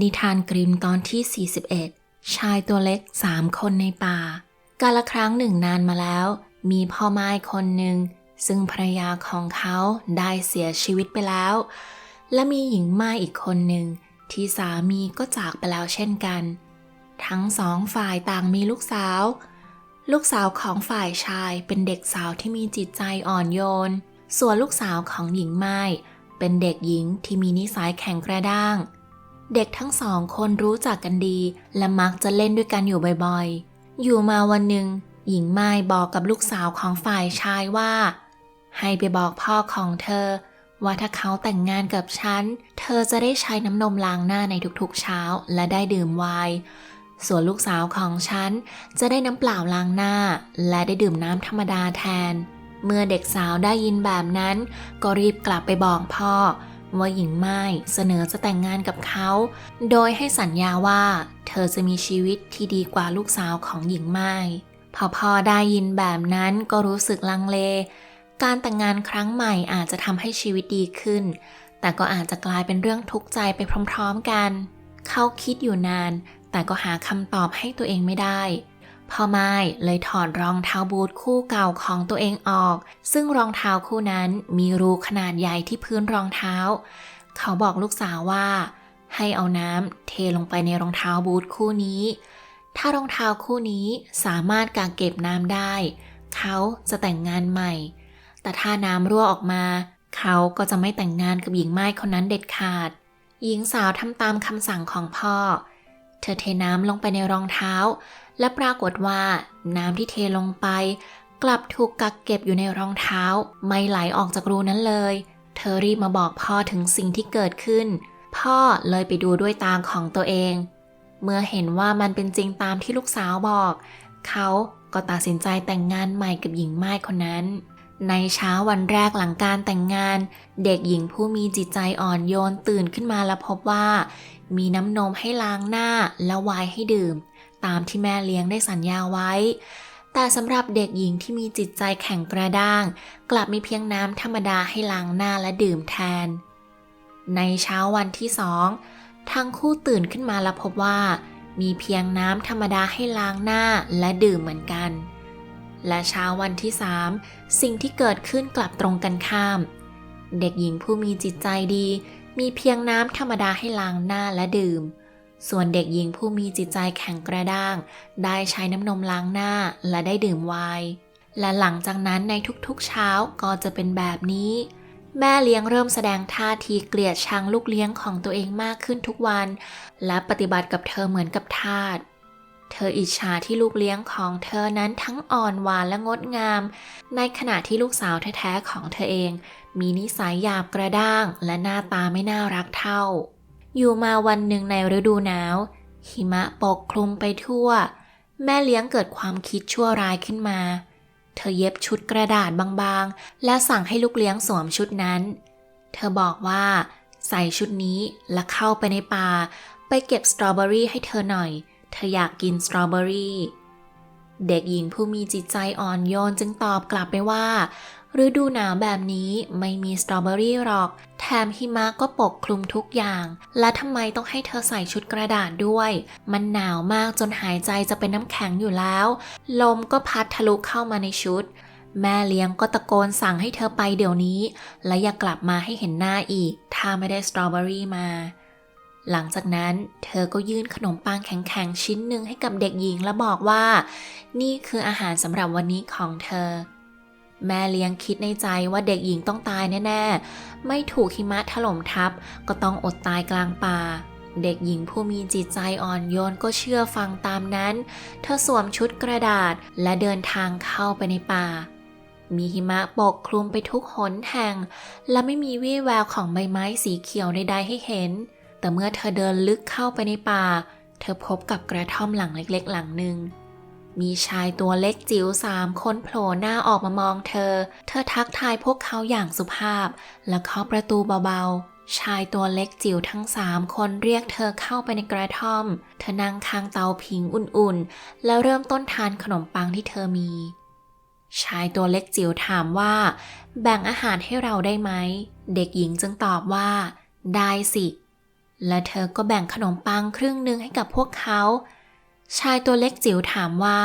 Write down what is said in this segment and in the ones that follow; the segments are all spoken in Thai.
นิทานกริมตอนที่ 41 ชายตัวเล็กสามคนในป่า กาละครั้งหนึ่งนานมาแล้ว มีพ่อไม้คนหนึ่ง ซึ่งภรรยาของเขาได้เสียชีวิตไปแล้ว และมีหญิงไม้อีกคนหนึ่ง ที่สามีก็จากไปแล้วเช่นกัน ทั้งสองฝ่ายต่างมีลูกสาว ลูกสาวของฝ่ายชายเป็นเด็กสาวที่มีจิตใจอ่อนโยน ส่วนลูกสาวของหญิงไม้เป็นเด็กหญิงที่มีนิสัยแข็งกระด้าง เด็กทั้งสองคนรู้จักกันดี และมักจะเล่นด้วยกันอยู่บ่อยๆ อยู่มาวันหนึ่ง หญิงไม้บอกกับลูกสาวของฝ่ายชายว่า ให้ไปบอกพ่อของเธอ ว่าถ้าเขาแต่งงานกับฉัน เธอจะได้ใช้น้ำนมล้างหน้าในทุกๆเช้าและได้ดื่มไวน์ส่วนลูกสาวของฉันจะได้น้ำเปล่าล้างหน้า และได้ดื่มน้ำธรรมดาแทน เมื่อเด็กสาวได้ยินแบบนั้น ก็รีบกลับไปบอกพ่อ ว่าหญิงไม้เสนอจะแต่งงานกับเขา โดยให้สัญญาว่าเธอจะมีชีวิตที่ดีกว่าลูกสาวของหญิงไม้พอพ่อได้ยินแบบนั้นก็รู้สึกลังเล การแต่งงานครั้งใหม่อาจจะทำให้ชีวิตดีขึ้น แต่ก็อาจจะกลายเป็นเรื่องทุกข์ใจไปพร้อมๆกัน เขาคิดอยู่นาน แต่ก็หาคำตอบให้ตัวเองไม่ได้ พ่อไม้เลยถอดรองเท้าบูทคู่เก่าของตัวเองออก ซึ่งรองเท้าคู่นั้นมีรูขนาดใหญ่ที่พื้นรองเท้า เขาบอกลูกสาวว่า ให้เอาน้ำเทลงไปในรองเท้าบูทคู่นี้ ถ้ารองเท้าคู่นี้สามารถกักเก็บน้ำได้ เขาจะแต่งงานใหม่ แต่ถ้าน้ำรั่วออกมา เขาก็จะไม่แต่งงานกับหญิงไม้คนนั้นเด็ดขาด หญิงสาวทำตามคำสั่งของพ่อ เธอเทน้ำลงไปในรองเท้า และปรากฏว่าน้ำที่เทลงไป กลับถูกกักเก็บอยู่ในรองเท้า ไม่ไหลออกจากรูนั้นเลย เธอรีบมาบอกพ่อถึงสิ่งที่เกิดขึ้น พ่อเลยไปดูด้วยตาของตัวเอง เมื่อเห็นว่ามันเป็นจริงตามที่ลูกสาวบอก เขาก็ตัดสินใจแต่งงานใหม่กับหญิงไม้คนนั้น ในเช้าวันแรกหลังการแต่งงาน เด็กหญิงผู้มีจิตใจอ่อนโยนตื่นขึ้นมาแล้วพบว่า มีน้ำนมให้ล้างหน้าและไวน์ให้ดื่ม ตามที่แม่เลี้ยงได้สัญญาไว้ แต่สำหรับเด็กหญิงที่มีจิตใจแข็งกระด้าง กลับมีเพียงน้ำธรรมดาให้ล้างหน้าและดื่มแทน ในเช้าวันที่สองทั้งคู่ตื่นขึ้นมาแล้วพบว่า มีเพียงน้ำธรรมดาให้ล้างหน้าและดื่มเหมือนกัน และเช้าวันที่สามสิ่งที่เกิดขึ้นกลับตรงกันข้าม เด็กหญิงผู้มีจิตใจดี มีเพียงน้ำธรรมดาให้ล้างหน้าและดื่ม ส่วนเด็กหญิงผู้มีจิตใจแข็งกระด้าง ได้ใช้น้ำนมล้างหน้าและได้ดื่มไวน์และหลังจากนั้นในทุกๆเช้าก็จะเป็นแบบนี้ แม่เลี้ยงเริ่มแสดงท่าทีเกลียดชังลูกเลี้ยงของตัวเองมากขึ้นทุกวัน และปฏิบัติกับเธอเหมือนกับทาสเธออิจฉาที่ลูกเลี้ยงของเธอนั้นทั้งอ่อนหวานและงดงาม ในขณะที่ลูกสาวแท้ๆของเธอเอง มีนิสัยหยาบกระด้างและหน้าตาไม่น่ารักเท่า อยู่มาวันหนึ่งในฤดูหนาว หิมะปกคลุมไปทั่ว แม่เลี้ยงเกิดความคิดชั่วร้ายขึ้นมา เธอเย็บชุดกระดาษบางๆ และสั่งให้ลูกเลี้ยงสวมชุดนั้น เธอบอกว่า ใส่ชุดนี้แล้วเข้าไปในป่า ไปเก็บสตรอเบอรี่ให้เธอหน่อย เธออยากกินสตรอเบอรี่เด็กหญิงผู้มีจิตใจอ่อนโยนจึงตอบกลับไปว่า ฤดูหนาวแบบนี้ไม่มีสตรอเบอรี่หรอก แถมหิมะก็ปกคลุมทุกอย่าง และทำไมต้องให้เธอใส่ชุดกระดาษด้วย มันหนาวมากจนหายใจจะเป็นน้ำแข็งอยู่แล้ว ลมก็พัดทะลุเข้ามาในชุด แม่เลี้ยงก็ตะโกนสั่งให้เธอไปเดี๋ยวนี้ และอย่ากลับมาให้เห็นหน้าอีก ถ้าไม่ได้สตรอเบอรี่มาหลังจากนั้นเธอก็ยื่นขนมปังแข็งๆ ชิ้นหนึ่งให้กับเด็กหญิง และบอกว่า นี่คืออาหารสำหรับวันนี้ของเธอ แม่เลี้ยงคิดในใจว่าเด็กหญิงต้องตายแน่ๆ ไม่ถูกหิมะถล่มทับ ก็ต้องอดตายกลางป่า เด็กหญิงผู้มีจิตใจอ่อนโยนก็เชื่อฟังตามนั้น เธอสวมชุดกระดาษและเดินทางเข้าไปในป่า มีหิมะปกคลุมไปทุกหนแห่ง และไม่มีวี่แววของใบไม้สีเขียวใดๆให้เห็น แต่เมื่อเธอเดินลึกเข้าไปในป่า เธอพบกับกระท่อมหลังเล็กๆ หลังหนึ่ง มีชายตัวเล็กจิ๋วสามคนโผล่หน้าออกมามองเธอ เธอทักทายพวกเขาอย่างสุภาพ และเคาะประตูเบาๆ ชายตัวเล็กจิ๋วทั้งสามคนเรียกเธอเข้าไปในกระท่อม เธอนั่งข้างเตาผิงอุ่นๆ แล้วเริ่มต้นทานขนมปังที่เธอมี ชายตัวเล็กจิ๋วถามว่า แบ่งอาหารให้เราได้ไหม เด็กหญิงจึงตอบว่า ได้สิ และเธอก็แบ่งขนมปังครึ่งหนึ่งให้กับพวกเขา ชายตัวเล็กจิ๋วถามว่า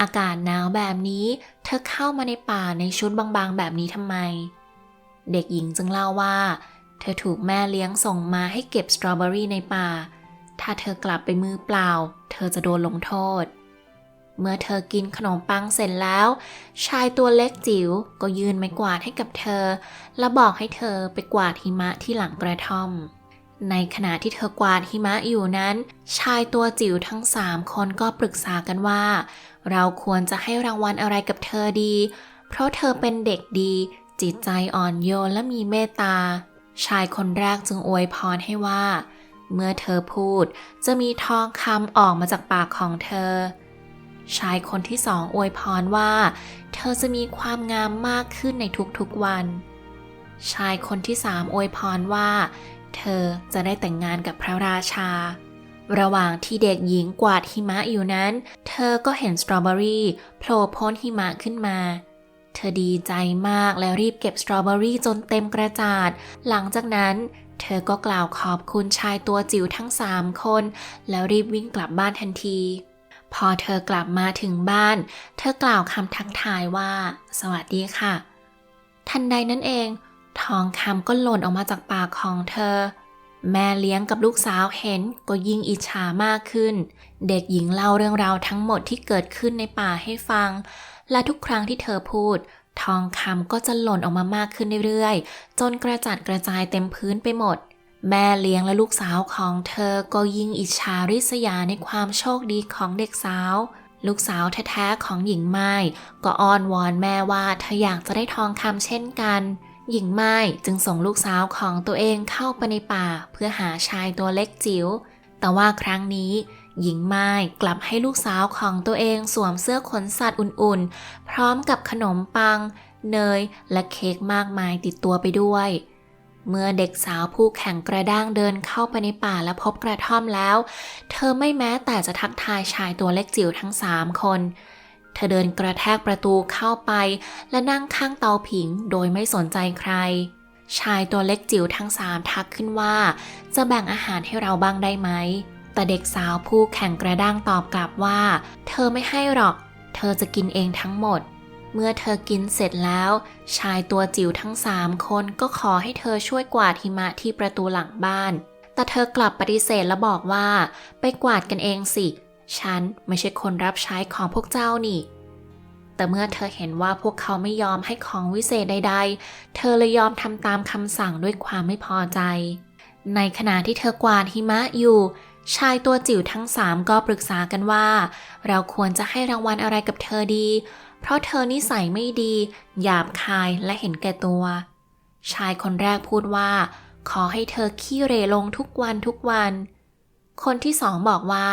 อากาศหนาวแบบนี้ เธอเข้ามาในป่าในชุดบางๆ แบบนี้ทำไม เด็กหญิงจึงเล่าว่า เธอถูกแม่เลี้ยงส่งมาให้เก็บสตรอเบอรี่ในป่า ถ้าเธอกลับไปมือเปล่า เธอจะโดนลงโทษ เมื่อเธอกินขนมปังเสร็จแล้ว ชายตัวเล็กจิ๋วก็ยืนไม้กวาดให้กับเธอ และบอกให้เธอไปกวาดหิมะที่หลังกระท่อม ในขณะที่เธอกวาดหิมะอยู่นั้น ชายตัวจิ๋วทั้งสามคนก็ปรึกษากันว่า เราควรจะให้รางวัลอะไรกับเธอดี เพราะเธอเป็นเด็กดี จิตใจอ่อนโยนและมีเมตตา ชายคนแรกจึงอวยพรให้ว่า เมื่อเธอพูดจะมีทองคำออกมาจากปากของเธอ ชายคนที่สองอวยพรว่า เธอจะมีความงามมากขึ้นในทุกๆวัน ชายคนที่สามอวยพรว่า เธอจะได้แต่งงานกับพระราชา ระหว่างที่เด็กหญิงกวาดหิมะอยู่นั้น เธอก็เห็นสตรอเบอรี่โผล่พ้นหิมะขึ้นมา เธอดีใจมากและรีบเก็บสตรอเบอรี่จนเต็มกระจาด หลังจากนั้นเธอก็กล่าวขอบคุณชายตัวจิ๋วทั้งสามคน แล้วรีบวิ่งกลับบ้านทันที พอเธอกลับมาถึงบ้าน เธอกล่าวคำทักทายว่า สวัสดีค่ะ ทันใดนั้นเอง ทองคำก็หล่นออกมาจากปากของเธอ แม่เลี้ยงกับลูกสาวเห็นก็ยิ่งอิจฉามากขึ้น เด็กหญิงเล่าเรื่องราวทั้งหมดที่เกิดขึ้นในป่าให้ฟัง และทุกครั้งที่เธอพูด ทองคำก็จะหล่นออกมามากขึ้นเรื่อยๆ จนกระจัดกระจายเต็มพื้นไปหมดแม่เลี้ยงและลูกสาวของเธอก็ยิ่งอิจฉาริษยาในความโชคดีของเด็กสาว ลูกสาวแท้ๆของหญิงไม้ก็อ้อนวอนแม่ว่าเธออยากจะได้ทองคำเช่นกัน หญิงไม้จึงส่งลูกสาวของตัวเองเข้าไปในป่าเพื่อหาชายตัวเล็กจิ๋ว แต่ว่าครั้งนี้ หญิงไม้กลับให้ลูกสาวของตัวเองสวมเสื้อขนสัตว์อุ่นๆ พร้อมกับขนมปัง เนย และเค้กมากมายติดตัวไปด้วย เมื่อเด็กสาวผู้แข็งกระด้างเดินเข้าไปในป่าและพบกระท่อมแล้ว เธอไม่แม้แต่จะทักทายชายตัวเล็กจิ๋วทั้งสามคน เธอเดินกระแทกประตูเข้าไป และนั่งข้างเตาผิงโดยไม่สนใจใคร ชายตัวเล็กจิ๋วทั้งสามทักขึ้นว่า จะแบ่งอาหารให้เราบ้างได้ไหม แต่เด็กสาวผู้แข็งกระด้างตอบกลับว่า เธอไม่ให้หรอก เธอจะกินเองทั้งหมด เมื่อเธอกินเสร็จแล้ว ชายตัวจิ๋วทั้งสามคนก็ขอให้เธอช่วยกวาดหิมะที่ประตูหลังบ้าน แต่เธอกลับปฏิเสธและบอกว่า ไปกวาดกันเองสิ ฉันไม่ใช่คนรับใช้ของพวกเจ้านี่ แต่เมื่อเธอเห็นว่าพวกเขาไม่ยอมให้ของวิเศษใด ๆ เธอเลยยอมทำตามคำสั่งด้วยความไม่พอใจ ในขณะที่เธอกวาดหิมะอยู่ ชายตัวจิ๋วทั้งสามก็ปรึกษากันว่า เราควรจะให้รางวัลอะไรกับเธอดี เพราะเธอนิสัยไม่ดี หยาบคายและเห็นแก่ตัว ชายคนแรกพูดว่า ขอให้เธอขี้เรลงทุกวันทุกวัน คนที่สองบอกว่า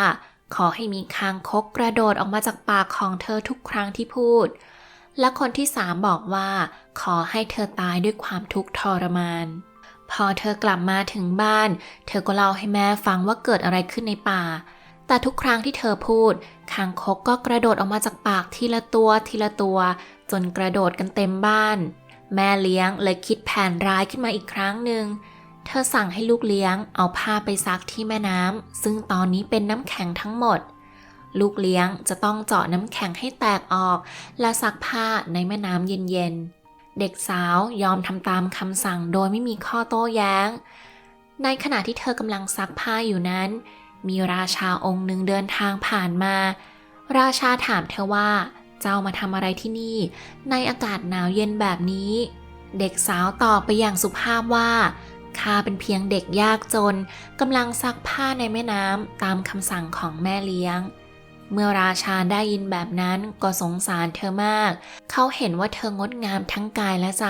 ขอให้มีคางคกกระโดดออกมาจากปากของเธอทุกครั้งที่พูด และคนที่สามบอกว่า ขอให้เธอตายด้วยความทุกข์ทรมาน พอเธอกลับมาถึงบ้าน เธอก็เล่าให้แม่ฟังว่าเกิดอะไรขึ้นในป่า แต่ทุกครั้งที่เธอพูด คางคกก็กระโดดออกมาจากปากทีละตัวทีละตัว จนกระโดดกันเต็มบ้าน แม่เลี้ยงเลยคิดแผนร้ายขึ้นมาอีกครั้งหนึ่ง เธอสั่งให้ลูกเลี้ยงเอาผ้าไปซักที่แม่น้ำซึ่งตอนนี้เป็นน้ำแข็งทั้งหมด ลูกเลี้ยงจะต้องเจาะน้ำแข็งให้แตกออก และซักผ้าในแม่น้ำเย็นๆ เด็กสาวยอมทำตามคำสั่งโดยไม่มีข้อโต้แย้ง ในขณะที่เธอกำลังซักผ้าอยู่นั้น มีราชาองค์หนึ่งเดินทางผ่านมา ราชาถามเธอว่าเจ้ามาทำอะไรที่นี่ ในอากาศหนาวเย็นแบบนี้ เด็กสาวตอบไปอย่างสุภาพว่า ข้าเป็นเพียงเด็กยากจนกำลังซักผ้าในแม่น้ำตามคำสั่งของแม่เลี้ยง เมื่อราชาได้ยินแบบนั้นก็สงสารเธอมาก เขาเห็นว่าเธองดงามทั้งกายและใจ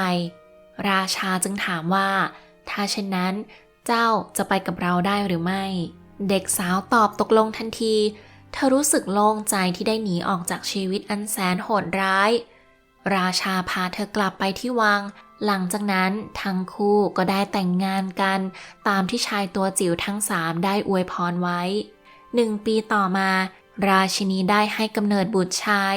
ราชาจึงถามว่า ถ้าเช่นนั้น เจ้าจะไปกับเราได้หรือไม่ เด็กสาวตอบตกลงทันที เธอรู้สึกโล่งใจที่ได้หนีออกจากชีวิตอันแสนโหดร้าย ราชาพาเธอกลับไปที่วัง หลังจากนั้นทั้งคู่ก็ได้แต่งงานกันตามที่ชายตัวจิ๋วทั้งสามได้อวยพรไว้หนึ่งปีต่อมา ราชินีได้ให้กำเนิดบุตรชาย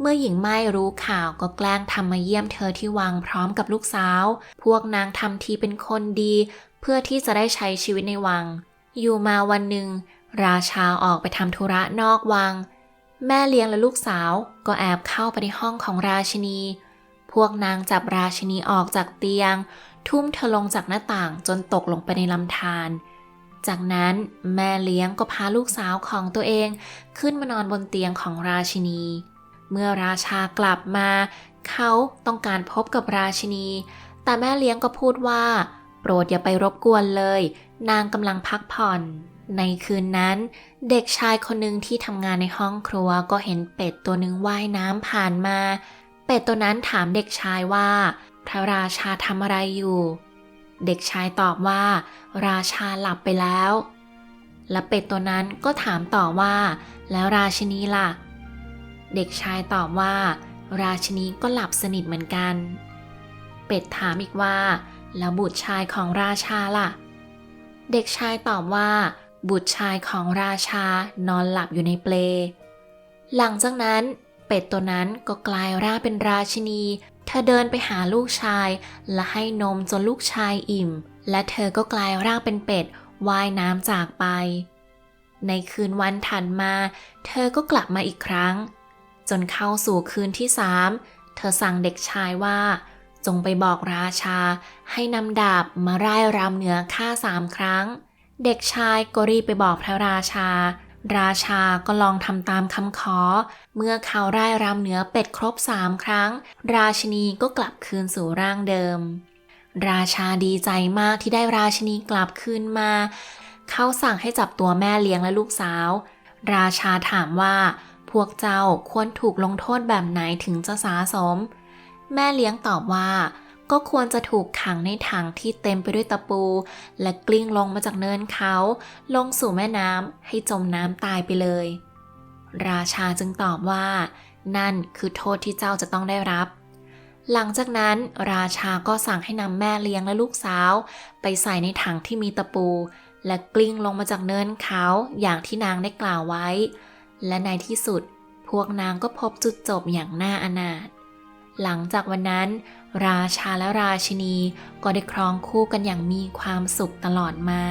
เมื่อหญิงไม้รู้ข่าวก็แกล้งทำมาเยี่ยมเธอที่วังพร้อมกับลูกสาว พวกนางทำทีเป็นคนดี เพื่อที่จะได้ใช้ชีวิตในวัง อยู่มาวันหนึ่ง ราชาออกไปทำธุระนอกวัง แม่เลี้ยงและลูกสาวก็แอบเข้าไปในห้องของราชินี พวกนางจับราชินีออกจากเตียง ทุ่มเธอลงจากหน้าต่างจนตกลงไปในลำธารจากนั้นแม่เลี้ยงก็พาลูกสาวของตัวเองขึ้นมานอนบนเตียงของราชินี เมื่อราชากลับมา เขาต้องการพบกับราชินี แต่แม่เลี้ยงก็พูดว่า โปรดอย่าไปรบกวนเลย นางกำลังพักผ่อน ในคืนนั้น เด็กชายคนหนึ่งที่ทำงานในห้องครัวก็เห็นเป็ดตัวหนึ่งว่ายน้ำผ่านมา เป็ดตัวนั้นถามเด็กชายว่า พระราชาทำอะไรอยู่ เด็กชายตอบว่า ราชาหลับไปแล้ว และเป็ดตัวนั้นก็ถามต่อว่า แล้วราชินีล่ะ เด็กชายตอบว่า ราชินีก็หลับสนิทเหมือนกัน เป็ดถามอีกว่า แล้วบุตรชายของราชาล่ะ เด็กชายตอบว่า บุตรชายของราชานอนหลับอยู่ในเปลหลังจากนั้น เป็ดตัวนั้นก็กลายร่างเป็นราชินี เธอเดินไปหาลูกชาย และให้นมจนลูกชายอิ่ม และเธอก็กลายร่างเป็นเป็ดว่ายน้ำจากไป ในคืนวันถัดมา เธอก็กลับมาอีกครั้ง จนเข้าสู่คืนที่สามเธอสั่งเด็กชายว่า จงไปบอกราชา ให้นำดาบมาร่ายรำเหนือข้าสามครั้ง เด็กชายก็รีบไปบอกพระราชา ราชาก็ลองทำตามคำขอ เมื่อเขาร่ายรำเหนือเป็ดครบสามครั้ง ราชินีก็กลับคืนสู่ร่างเดิม ราชาดีใจมากที่ได้ราชินีกลับคืนมา เขาสั่งให้จับตัวแม่เลี้ยงและลูกสาว ราชาถามว่า พวกเจ้าควรถูกลงโทษแบบไหนถึงจะสาสม แม่เลี้ยงตอบว่า ก็ควรจะถูกขังในถังที่เต็มไปด้วยตะปู และกลิ้งลงมาจากเนินเขา ลงสู่แม่น้ำให้จมน้ำตายไปเลย ราชาจึงตอบว่า นั่นคือโทษที่เจ้าจะต้องได้รับ หลังจากนั้นราชาก็สั่งให้นำแม่เลี้ยงและลูกสาว ไปใส่ในถังที่มีตะปู และกลิ้งลงมาจากเนินเขาอย่างที่นางได้กล่าวไว้ และในที่สุด พวกนางก็พบจุดจบอย่างน่าอนาถ หลังจากวันนั้น ราชาและราชินีก็ได้ครองคู่กันอย่างมีความสุขตลอดมา